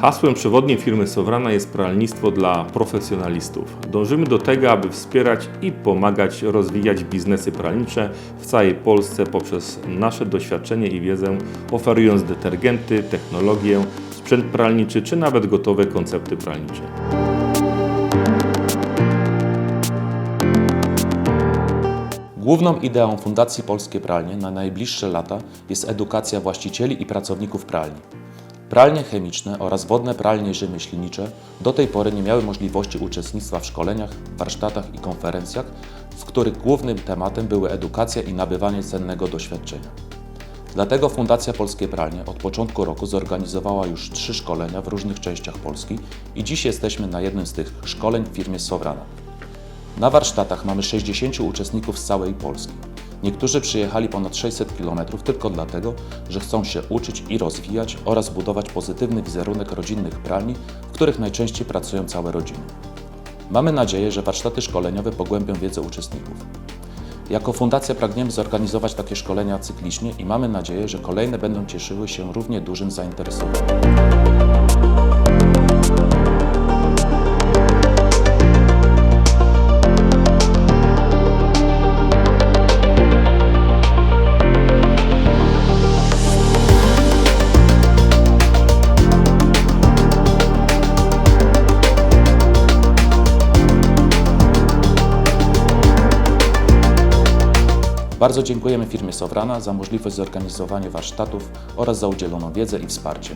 Hasłem przewodnim firmy Sowrana jest pralnictwo dla profesjonalistów. Dążymy do tego, aby wspierać i pomagać rozwijać biznesy pralnicze w całej Polsce poprzez nasze doświadczenie i wiedzę, oferując detergenty, technologię, sprzęt pralniczy czy nawet gotowe koncepty pralnicze. Główną ideą Fundacji Polskie Pralnie na najbliższe lata jest edukacja właścicieli i pracowników pralni. Pralnie chemiczne oraz wodne pralnie rzemieślnicze do tej pory nie miały możliwości uczestnictwa w szkoleniach, warsztatach i konferencjach, w których głównym tematem były edukacja i nabywanie cennego doświadczenia. Dlatego Fundacja Polskie Pralnie od początku roku zorganizowała już trzy szkolenia w różnych częściach Polski i dziś jesteśmy na jednym z tych szkoleń w firmie Sowrana. Na warsztatach mamy 60 uczestników z całej Polski. Niektórzy przyjechali ponad 600 km tylko dlatego, że chcą się uczyć i rozwijać oraz budować pozytywny wizerunek rodzinnych pralni, w których najczęściej pracują całe rodziny. Mamy nadzieję, że warsztaty szkoleniowe pogłębią wiedzę uczestników. Jako fundacja pragniemy zorganizować takie szkolenia cyklicznie i mamy nadzieję, że kolejne będą cieszyły się równie dużym zainteresowaniem. Bardzo dziękujemy firmie Sowrana za możliwość zorganizowania warsztatów oraz za udzieloną wiedzę i wsparcie.